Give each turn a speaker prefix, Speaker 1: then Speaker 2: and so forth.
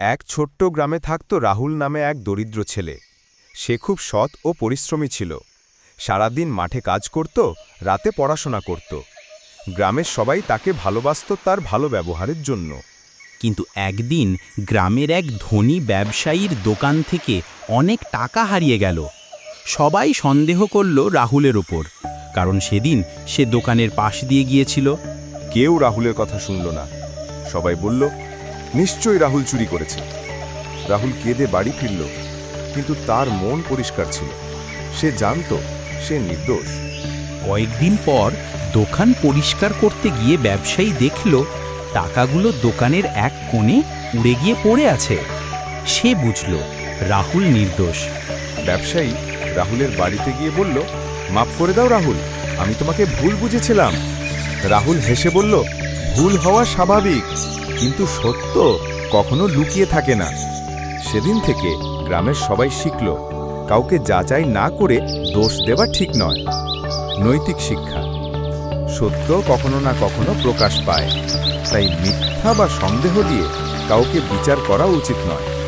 Speaker 1: এক ছোট্ট গ্রামে থাকত রাহুল নামে এক দরিদ্র ছেলে। সে খুব সৎ ও পরিশ্রমী ছিল। সারাদিন মাঠে কাজ করত, রাতে পড়াশোনা করত। গ্রামের সবাই তাকে ভালোবাসত তার ভালো ব্যবহারের জন্য।
Speaker 2: কিন্তু একদিন গ্রামের এক ধনী ব্যবসায়ীর দোকান থেকে অনেক টাকা হারিয়ে গেল। সবাই সন্দেহ করল রাহুলের ওপর, কারণ সেদিন সে দোকানের পাশ দিয়ে গিয়েছিল।
Speaker 1: কেউ রাহুলের কথা শুনল না। সবাই বলল নিশ্চয়ই রাহুল চুরি করেছে। রাহুল কেঁদে বাড়ি ফিরল কিন্তু তার মন পরিষ্কার ছিল। সে জানত সে নির্দোষ।
Speaker 2: কয়েকদিন পর দোকান পরিষ্কার করতে গিয়ে ব্যবসায়ী দেখল টাকাগুলো দোকানের এক কোণে উড়ে গিয়ে পড়ে আছে। সে বুঝল রাহুল নির্দোষ।
Speaker 1: ব্যবসায়ী রাহুলের বাড়িতে গিয়ে বলল মাফ করে দাও রাহুল আমি তোমাকে ভুল বুঝেছিলাম। রাহুল হেসে বলল ভুল হওয়া স্বাভাবিক। কিন্তু সত্য কখনো লুকিয়ে থাকে না। সেদিন থেকে গ্রামের সবাই শিখল, কাউকে যাচাই না করে দোষ দেওয়া ঠিক নয়। নৈতিক শিক্ষা, সত্য কখনো না কখনো প্রকাশ পায়। তাই মিথ্যা বা সন্দেহ দিয়ে কাউকে বিচার করা উচিত নয়।